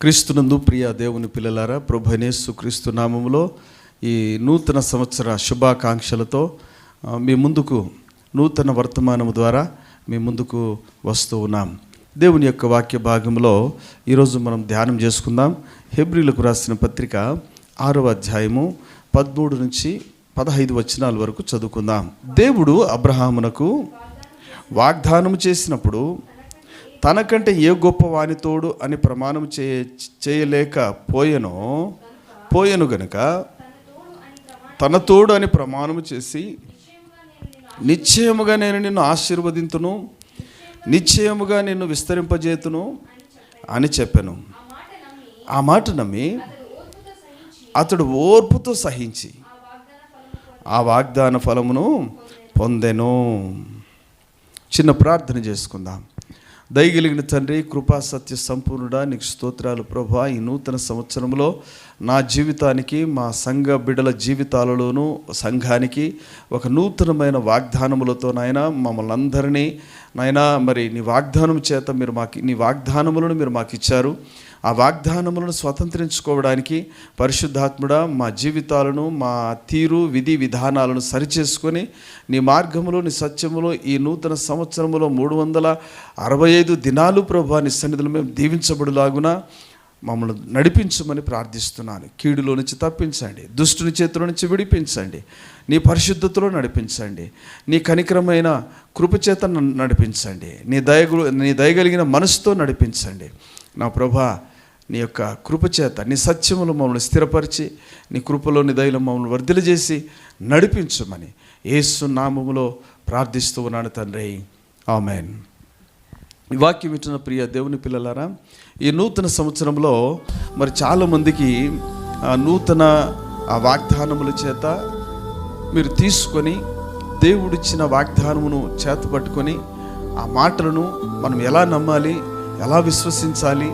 క్రీస్తునందు ప్రియ దేవుని పిల్లలారా ప్రభనేసు క్రీస్తు నామములో ఈ నూతన సంవత్సర శుభాకాంక్షలతో మీ ముందుకు నూతన వర్తమానము ద్వారా మీ ముందుకు వస్తూ ఉన్నాం. దేవుని యొక్క వాక్య భాగంలో ఈరోజు మనం ధ్యానం చేసుకుందాం. హెబ్రిలకు రాసిన పత్రిక ఆరవ అధ్యాయము పదమూడు నుంచి పదహైదు వచనాల వరకు చదువుకుందాం. దేవుడు అబ్రహామునకు వాగ్దానం చేసినప్పుడు తనకంటే ఏ గొప్ప వానితోడు అని ప్రమాణం చేయ చేయలేక పోయెనో పోయెను గనుక తన తోడు అని ప్రమాణం చేసి నిశ్చయముగా నేను నిన్ను ఆశీర్వదింతును నిశ్చయముగా నిన్ను విస్తరింపజేతును అని చెప్పాను. ఆ మాట నమ్మి అతడు ఓర్పుతో సహించి ఆ వాగ్దాన ఫలమును పొందెను. చిన్న ప్రార్థన చేసుకుందాం. దయగలిగిన తండ్రి కృపా సత్య సంపూర్ణుడా నీకు స్తోత్రాలు ప్రభా. ఈ నూతన సంవత్సరంలో నా జీవితానికి మా సంఘ బిడల జీవితాలలోనూ సంఘానికి ఒక నూతనమైన వాగ్దానములతో నాయన మమ్మల్ని అందరినీ నాయన మరి నీ వాగ్దానం చేత మీరు మాకు నీ వాగ్దానములను మీరు మాకు ఇచ్చారు ఆ వాగ్దానములను స్వతంత్రించుకోవడానికి పరిశుద్ధాత్ముడ మా జీవితాలను మా తీరు విధి విధానాలను సరిచేసుకొని నీ మార్గములో నీ సత్యములో ఈ నూతన సంవత్సరములో మూడు వందల అరవై ఐదు దినాలు ప్రభా నీ సన్నిధిలో మేము దీవించబడులాగున మమ్మల్ని నడిపించమని ప్రార్థిస్తున్నాను. కీడులో నుంచి తప్పించండి. దుష్టుని చేతిలో నుంచి విడిపించండి. నీ పరిశుద్ధతలో నడిపించండి. నీ కనికరమైన కృపచేత నడిపించండి. నీ దయగు నీ దయగలిగిన మనసుతో నడిపించండి. నా ప్రభా నీ యొక్క కృపచేత నీ సత్యములు మమ్మల్ని స్థిరపరిచి నీ కృపలోని దయలు దయలో మమ్మల్ని వర్ధిల చేసి నడిపించమని ఏసు నామములో ప్రార్థిస్తూ ఉన్నాను తండ్రి. ఆమెన్. ఈ వాక్యం ఇచ్చిన ప్రియ దేవుని పిల్లలారా ఈ నూతన సంవత్సరంలో మరి చాలామందికి నూతన ఆ వాగ్దానముల చేత మీరు తీసుకొని దేవుడిచ్చిన వాగ్దానమును చేతపట్టుకొని ఆ మాటలను మనం ఎలా నమ్మాలి ఎలా విశ్వసించాలి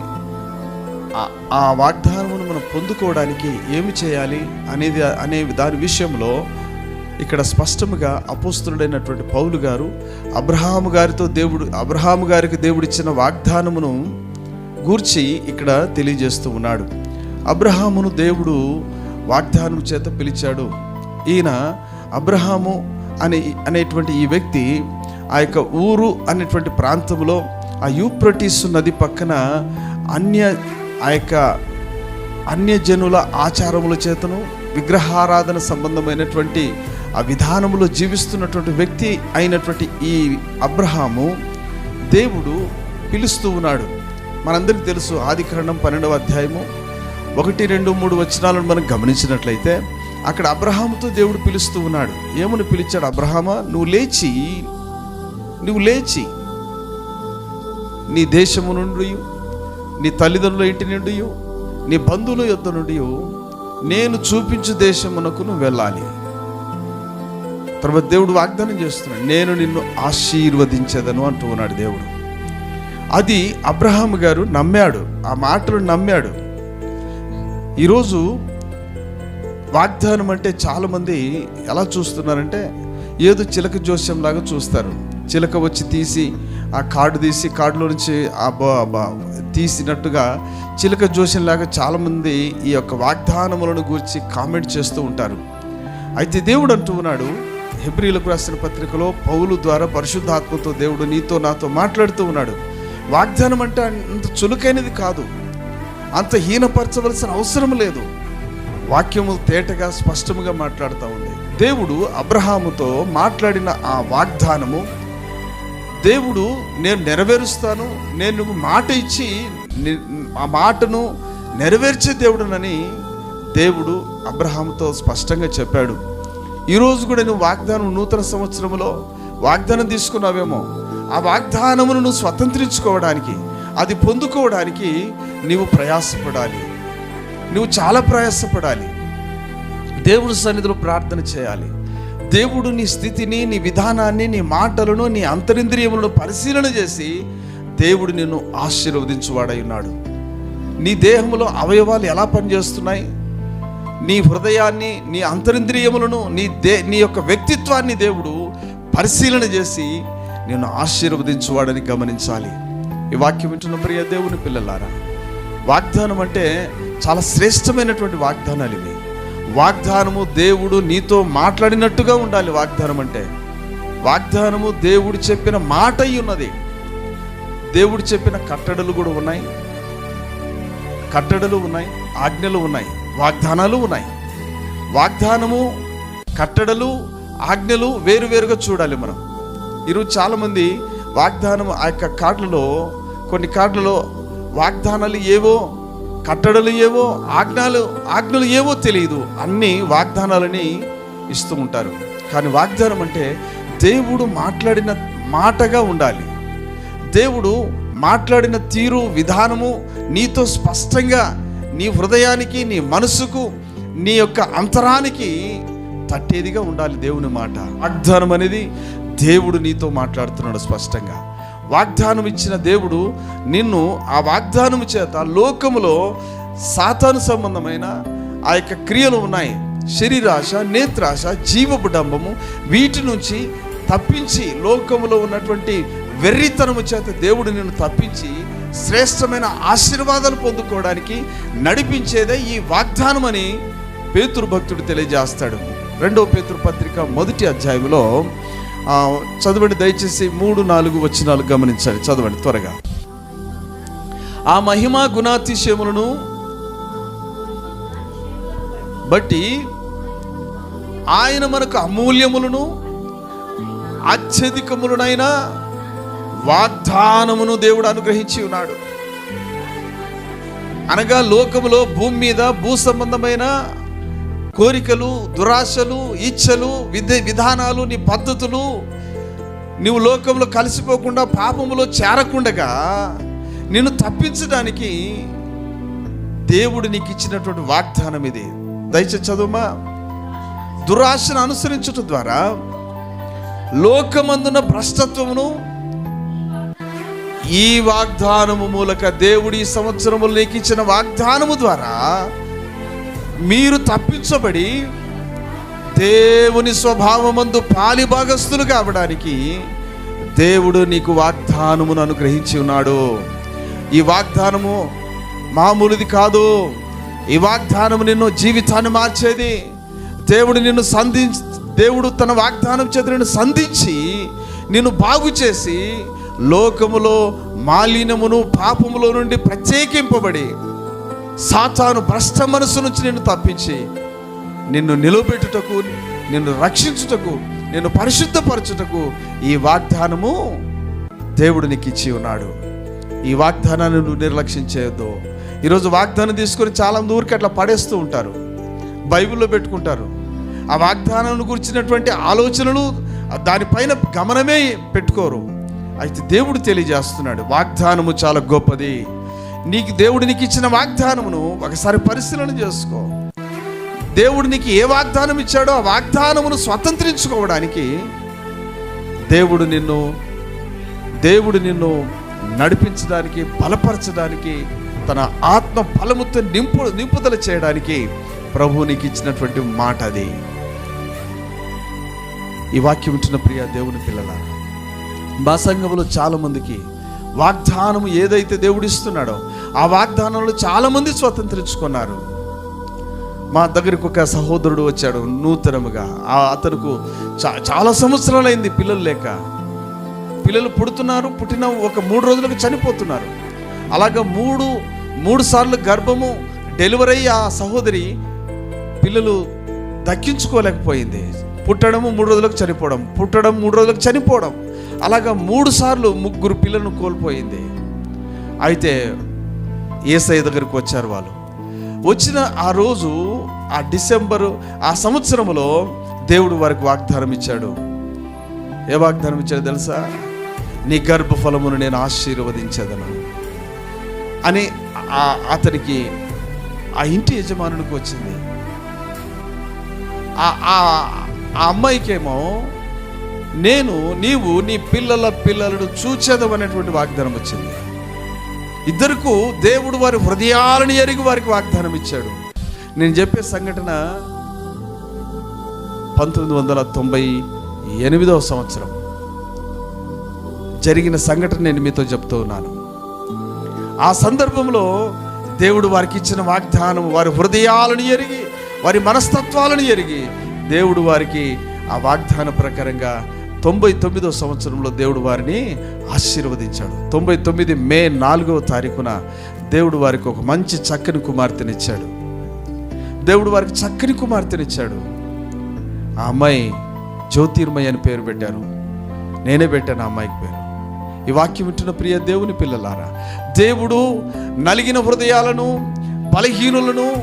ఆ వాగ్దానమును మనం పొందుకోవడానికి ఏమి చేయాలి అనేది అనే దాని విషయంలో ఇక్కడ స్పష్టముగా అపోస్తుడైనటువంటి పౌలు గారు అబ్రహాము గారితో దేవుడు అబ్రహాము గారికి దేవుడిచ్చిన వాగ్దానమును గూర్చి ఇక్కడ తెలియజేస్తూ ఉన్నాడు. అబ్రహామును దేవుడు వాగ్దానం చేత పిలిచాడు. ఈయన అబ్రహాము అనే అనేటువంటి ఈ వ్యక్తి ఆ యొక్క ఊరు అనేటువంటి ప్రాంతంలో ఆ యూప్రటీస్ నది పక్కన అన్య ఆ యొక్క అన్యజనుల ఆచారముల చేతను విగ్రహారాధన సంబంధమైనటువంటి ఆ విధానములో జీవిస్తున్నటువంటి వ్యక్తి అయినటువంటి ఈ అబ్రహాము దేవుడు పిలుస్తూ ఉన్నాడు. మనందరికీ తెలుసు ఆదికరణం పన్నెండవ అధ్యాయము ఒకటి రెండు మూడు వచనాలను మనం గమనించినట్లయితే అక్కడ అబ్రహాముతో దేవుడు పిలుస్తూ ఉన్నాడు. ఏమని పిలిచాడు? అబ్రహామా నువ్వు లేచి నువ్వు లేచి. నీ దేశము నుండి నీ తల్లిదండ్రుల ఇంటి నుండి నీ బంధువుల యొద్ద నుండి నేను చూపించు దేశమునకు నువ్వు వెళ్ళాలి. తర్వాత దేవుడు వాగ్దానం చేస్తున్నాడు నేను నిన్ను ఆశీర్వదించదను అంటూ ఉన్నాడు దేవుడు. అది అబ్రహాం గారు నమ్మాడు ఆ మాటలు నమ్మాడు. ఈరోజు వాగ్దానం అంటే చాలామంది ఎలా చూస్తున్నారంటే ఏదో చిలక జోస్యంలాగా చూస్తారు. చిలక వచ్చి తీసి ఆ కార్డు తీసి కార్డులో నుంచి ఆ తీసినట్టుగా చిలక జోస్యంలాగా చాలామంది ఈ యొక్క వాగ్దానములను గురించి కామెంట్ చేస్తూ ఉంటారు. అయితే దేవుడు అంటూ ఉన్నాడు హెబ్రిలకు రాసిన పత్రికలో పౌలు ద్వారా పరిశుద్ధాత్మతో దేవుడు నీతో నాతో మాట్లాడుతూ ఉన్నాడు. వాగ్దానం అంటే అంత చులుకైనది కాదు. అంత హీనపరచవలసిన అవసరం లేదు. వాక్యము తేటగా స్పష్టముగా మాట్లాడుతూ ఉంది. దేవుడు అబ్రహాముతో మాట్లాడిన ఆ వాగ్దానము దేవుడు నేను నెరవేరుస్తాను నేను నువ్వు మాట ఇచ్చి ఆ మాటను నెరవేర్చే దేవుడునని దేవుడు అబ్రహాముతో స్పష్టంగా చెప్పాడు. ఈరోజు కూడా నువ్వు వాగ్దానం నూతన సంవత్సరంలో వాగ్దానం తీసుకున్నావేమో ఆ వాగ్దానమును నువ్వు స్వతంత్రించుకోవడానికి అది పొందుకోవడానికి నీవు ప్రయాసపడాలి. నువ్వు చాలా ప్రయాసపడాలి. దేవుడి సన్నిధిలో ప్రార్థన చేయాలి. దేవుడు నీ స్థితిని నీ విధానాన్ని నీ మాటలను నీ అంతరింద్రియములను పరిశీలన చేసి దేవుడు నిన్ను ఆశీర్వదించువాడై ఉన్నాడు. నీ దేహంలో అవయవాలు ఎలా పనిచేస్తున్నాయి? నీ హృదయాన్ని నీ అంతరింద్రియములను నీ దే నీ యొక్క వ్యక్తిత్వాన్ని దేవుడు పరిశీలన చేసి నేను ఆశీర్వదించువాడని గమనించాలి. ఈ వాక్యం వింటున్న ప్రియ దేవుని పిల్లలారా వాగ్దానం అంటే చాలా శ్రేష్టమైనటువంటి వాగ్దానాలు ఇవి. వాగ్దానము దేవుడు నీతో మాట్లాడినట్టుగా ఉండాలి వాగ్దానం అంటే. వాగ్దానము దేవుడు చెప్పిన మాట అయి ఉన్నది. దేవుడు చెప్పిన కట్టడలు కూడా ఉన్నాయి. కట్టడలు ఉన్నాయి ఆజ్ఞలు ఉన్నాయి. వాగ్దానాలు ఉన్నాయి. వాగ్దానము కట్టడలు ఆజ్ఞలు వేరువేరుగా చూడాలి మనం. ఈరోజు చాలామంది వాగ్దానం ఆ యొక్క కార్డులలో కొన్ని కార్డులలో వాగ్దానాలు ఏవో కట్టడలు ఏవో ఆజ్ఞలు ఆజ్ఞలు ఏవో తెలియదు. అన్ని వాగ్దానాలని ఇస్తూ ఉంటారు. కానీ వాగ్దానం అంటే దేవుడు మాట్లాడిన మాటగా ఉండాలి. దేవుడు మాట్లాడిన తీరు విధానము నీతో స్పష్టంగా నీ హృదయానికి నీ మనసుకు నీ యొక్క అంతరానికి తట్టేదిగా ఉండాలి దేవుని మాట. వాగ్దానం అనేది దేవుడు నీతో మాట్లాడుతున్నాడు స్పష్టంగా. వాగ్దానం ఇచ్చిన దేవుడు నిన్ను ఆ వాగ్దానం చేత లోకములో సాతాను సంబంధమైన ఆ యొక్క క్రియలు ఉన్నాయి. శరీరాశ నేత్రాశ జీవపు డంబము వీటి నుంచి తప్పించి లోకములో ఉన్నటువంటి వెర్రితనము చేత దేవుడు నిన్ను తప్పించి శ్రేష్టమైన ఆశీర్వాదాలు పొందుకోవడానికి నడిపించేదే ఈ వాగ్దానం అని పేతురు తెలియజేస్తాడు. రెండవ పేతురు పత్రిక మొదటి అధ్యాయంలో చదవండి దయచేసి మూడు నాలుగు వచనాలు గమనించాలి. చదవండి త్వరగా. ఆ మహిమ గుణాతిశయములను బట్టి ఆయన మనకు అమూల్యములను అత్యధికములనైనా వాగ్దానమును దేవుడు అనుగ్రహించి ఉన్నాడు. అనగా లోకములో భూమి మీద భూ సంబంధమైన కోరికలు దురాశలు ఇచ్చలు విధ విధానాలు నీ పద్ధతులు నీవు లోకంలో కలిసిపోకుండా పాపములో చేరకుండగా నిన్ను తప్పించడానికి దేవుడు నీకు ఇచ్చినటువంటి వాగ్దానం ఇది. దయచేసి చదువుమా? దురాశను అనుసరించటం ద్వారా లోకమందున భ్రష్టత్వమును ఈ వాగ్దానము మూలక దేవుడి సంవత్సరములు నీకు ఇచ్చిన వాగ్దానము ద్వారా మీరు తప్పించబడి దేవుని స్వభావమందు పాలి భాగస్థులు కావడానికి దేవుడు నీకు వాగ్దానమును అనుగ్రహించి ఉన్నాడు. ఈ వాగ్దానము మామూలుది కాదు. ఈ వాగ్దానము నిన్ను జీవితాన్ని మార్చేది. దేవుడు నిన్ను సంధించి దేవుడు తన వాగ్దానం చేత నిన్ను సంధించి నిన్ను బాగు చేసి లోకములో మాలిన్యమును పాపములో నుండి ప్రత్యేకింపబడి సాతాను భ్రష్ట మనసు నుంచి నిన్ను తప్పించి నిన్ను నిలబెట్టుటకు నిన్ను రక్షించుటకు నిన్ను పరిశుద్ధపరచుటకు ఈ వాగ్దానము దేవుడు నీకు ఇచ్చి ఉన్నాడు. ఈ వాగ్దానాన్ని నువ్వు నిర్లక్ష్యం చేయొద్దు. ఈరోజు వాగ్దానం తీసుకొని చాలా ఊరికి అట్లా పడేస్తూ ఉంటారు. బైబిల్లో పెట్టుకుంటారు. ఆ వాగ్దానం గురించినటువంటి ఆలోచనలు దానిపైన గమనమే పెట్టుకోరు. అయితే దేవుడు తెలియజేస్తున్నాడు వాగ్దానము చాలా గొప్పది. నీకు దేవుడు నీకు ఇచ్చిన వాగ్దానమును ఒకసారి పరిశీలన చేసుకో. దేవుడు నీకు ఏ వాగ్దానం ఇచ్చాడో ఆ వాగ్దానమును స్వతంత్రించుకోవడానికి దేవుడు నిన్ను దేవుడు నిన్ను నడిపించడానికి బలపరచడానికి తన ఆత్మ బలముతో నింపు నింపుదల చేయడానికి ప్రభువు నీకు ఇచ్చినటువంటి మాట అది. ఈ వాక్యం వింటున్న ప్రియ దేవుని పిల్లల మా సంఘంలో చాలా వాగ్దానం ఏదైతే దేవుడు ఇస్తున్నాడో ఆ వాగ్దానంలో చాలామంది స్వతంత్రించుకున్నారు. మా దగ్గరికి ఒక సహోదరుడు వచ్చాడు నూతనముగా. ఆ అతనుకు చా చాలా సంవత్సరాలైంది పిల్లలు లేక. పిల్లలు పుడుతున్నారు పుట్టిన ఒక మూడు రోజులకు చనిపోతున్నారు. అలాగ మూడు మూడు సార్లు గర్భము డెలివరీ అయ్యి ఆ సహోదరి పిల్లలు దక్కించుకోలేకపోయింది. పుట్టడము మూడు రోజులకు చనిపోవడం పుట్టడం మూడు రోజులకు చనిపోవడం. అలాగా మూడు సార్లు ముగ్గురు పిల్లలను కోల్పోయింది. అయితే ఏసఐ దగ్గరికి వచ్చారు వాళ్ళు. వచ్చిన ఆ రోజు ఆ డిసెంబరు ఆ సంవత్సరంలో దేవుడు వారికి వాగ్దానం ఇచ్చాడు. ఏ వాగ్దానం ఇచ్చాడు తెలుసా? నీ గర్భఫలమును నేను ఆశీర్వదించదను అని అతనికి ఆ ఇంటి యజమానునికి వచ్చింది. ఆ- ఆ ఆ అమ్మాయికేమో నేను నీవు నీ పిల్లల పిల్లలను చూచేదం అనేటువంటి వాగ్దానం వచ్చింది. ఇద్దరుకు దేవుడు వారి హృదయాలను ఎరిగి వారికి వాగ్దానం ఇచ్చాడు. నేను చెప్పే సంఘటన పంతొమ్మిది వందల తొంభై ఎనిమిదవ సంవత్సరం. జరిగిన సంఘటన నేను మీతో చెప్తూ ఉన్నాను. ఆ సందర్భంలో దేవుడు వారికి ఇచ్చిన వాగ్దానం వారి హృదయాలను ఎరిగి వారి మనస్తత్వాలను ఎరిగి దేవుడు వారికి ఆ వాగ్దాన ప్రకారంగా తొంభై తొమ్మిదో సంవత్సరంలో దేవుడు వారిని ఆశీర్వదించాడు. తొంభై తొమ్మిది మే నాలుగవ తారీఖున దేవుడు వారికి ఒక మంచి చక్కని కుమార్తెనిచ్చాడు. దేవుడు వారికి చక్కని కుమార్తెనిచ్చాడు. ఆ అమ్మాయి జ్యోతిర్మయి అని పేరు పెట్టారు. నేనే పెట్టాను ఆ అమ్మాయికి పేరు. ఈ వాక్యం వింటున్న ప్రియ దేవుని పిల్లలారా దేవుడు నలిగిన హృదయాలను బలహీనులను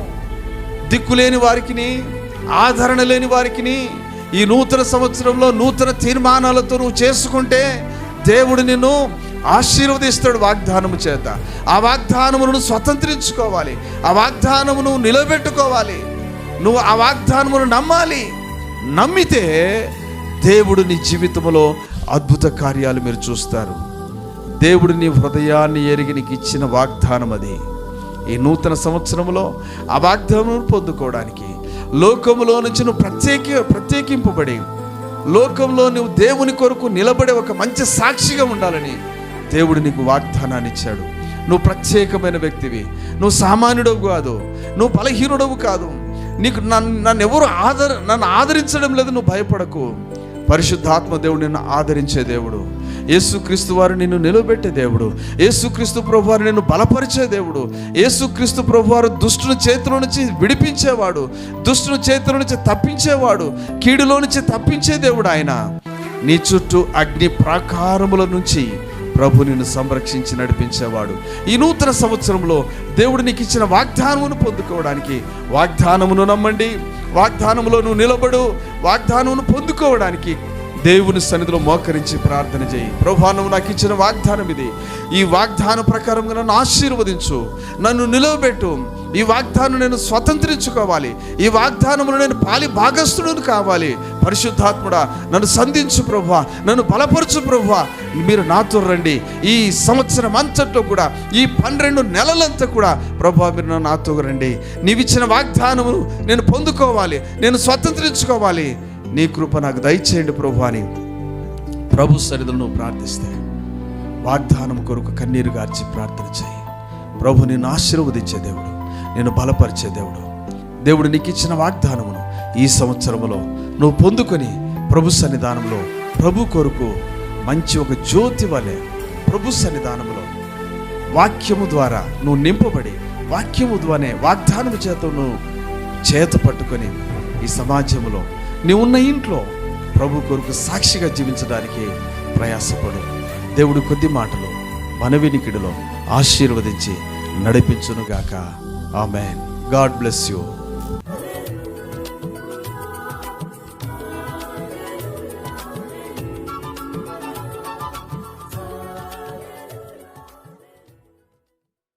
దిక్కులేని వారికిని ఆదరణ లేని వారికిని ఈ నూతన సంవత్సరంలో నూతన తీర్మానాలతో నువ్వు చేసుకుంటే దేవుడు నిన్ను ఆశీర్వదిస్తాడు వాగ్దానము చేత. ఆ వాగ్దానమును స్వతంత్రించుకోవాలి. ఆ వాగ్దానమును నిలబెట్టుకోవాలి. నువ్వు ఆ వాగ్దానమును నమ్మాలి. నమ్మితే దేవుడు నీ జీవితంలో అద్భుత కార్యాలు మీరు చూస్తారు. దేవుడు నీ హృదయాన్ని ఎరిగి నీకు ఇచ్చిన వాగ్దానం అది ఈ నూతన సంవత్సరంలో ఆ వాగ్దానం పొందుకోవడానికి లోకంలో నుంచి నువ్వు ప్రత్యేక ప్రత్యేకింపబడి లోకంలో నువ్వు దేవుని కొరకు నిలబడే ఒక మంచి సాక్షిగా ఉండాలని దేవుడు నీకు వాగ్దానాన్ని ఇచ్చాడు. నువ్వు ప్రత్యేకమైన వ్యక్తివి. నువ్వు సామాన్యుడవు కాదు. నువ్వు బలహీనుడవు కాదు. నీకు నన్ను నన్ను ఎవరు ఆదర నన్ను ఆదరించడం లేదు నువ్వు భయపడకు. పరిశుద్ధాత్మ దేవుడు నిన్ను ఆదరించే దేవుడు. యేసుక్రీస్తు వారు నిన్ను నిలబెట్టే దేవుడు. యేసుక్రీస్తు ప్రభు వారు నిన్ను బలపరిచే దేవుడు. యేసుక్రీస్తు ప్రభు వారు దుష్టుని చేతుల నుంచి విడిపించేవాడు. దుష్టుని చేతుల నుంచి తప్పించేవాడు. కీడులో నుంచి తప్పించే దేవుడు ఆయన. నీ చుట్టూ అగ్ని ప్రాకారముల నుంచి ప్రభు నిన్ను సంరక్షించి నడిపించేవాడు. ఈ నూతన సంవత్సరంలో దేవుడు నీకు ఇచ్చిన వాగ్దానమును పొందుకోవడానికి వాగ్దానమును నమ్మండి వాగ్దానంలో నువ్వు నిలబడు వాగ్దానమును పొందుకోవడానికి దేవుని సన్నిధిలో మోకరించి ప్రార్థన చేయి. ప్రభా నాకు ఇచ్చిన వాగ్దానం ఇది. ఈ వాగ్దాన ప్రకారంగా నన్ను ఆశీర్వదించు నన్ను నిలవబెట్టు. ఈ వాగ్దానం నేను స్వతంత్రించుకోవాలి. ఈ వాగ్దానంలో నేను పాలి భాగస్థుడును కావాలి. పరిశుద్ధాత్ముడా నన్ను సంధించు ప్రభా నన్ను బలపరచు ప్రభా మీరు నాతో రండి. ఈ సంవత్సరం అంతట్లో కూడా ఈ పన్నెండు నెలలంతా కూడా ప్రభా మీరు నన్ను నాతో రండి. నీవిచ్చిన వాగ్దానమును నేను పొందుకోవాలి నేను స్వతంత్రించుకోవాలి. నీ కృప నాకు దయచేయండి ప్రభు అని ప్రభు సరిధులను ప్రార్థిస్తే వాగ్దానం కొరకు కన్నీరు గార్చి ప్రార్థన చేయి. ప్రభు నేను ఆశీర్వదించే దేవుడు నేను బలపరిచే దేవుడు. దేవుడు నీకు ఇచ్చిన వాగ్దానమును ఈ సంవత్సరములో నువ్వు పొందుకొని ప్రభు సన్నిధానంలో ప్రభు కొరకు మంచి ఒక జ్యోతి వలె ప్రభు సన్నిధానంలో వాక్యము ద్వారా నువ్వు నింపబడి వాక్యము ద్వారానే వాగ్దానము చేత నువ్వు చేత పట్టుకొని ఈ సమాజంలో నీవు ఉన్న ఇంట్లో ప్రభు కొరకు సాక్షిగా జీవించడానికి ప్రయాసపడు. దేవుడు కొద్ది మాటలు మనవినికిడిలో ఆశీర్వదించి నడిపించునుగాక. ఆమెన్. God bless you.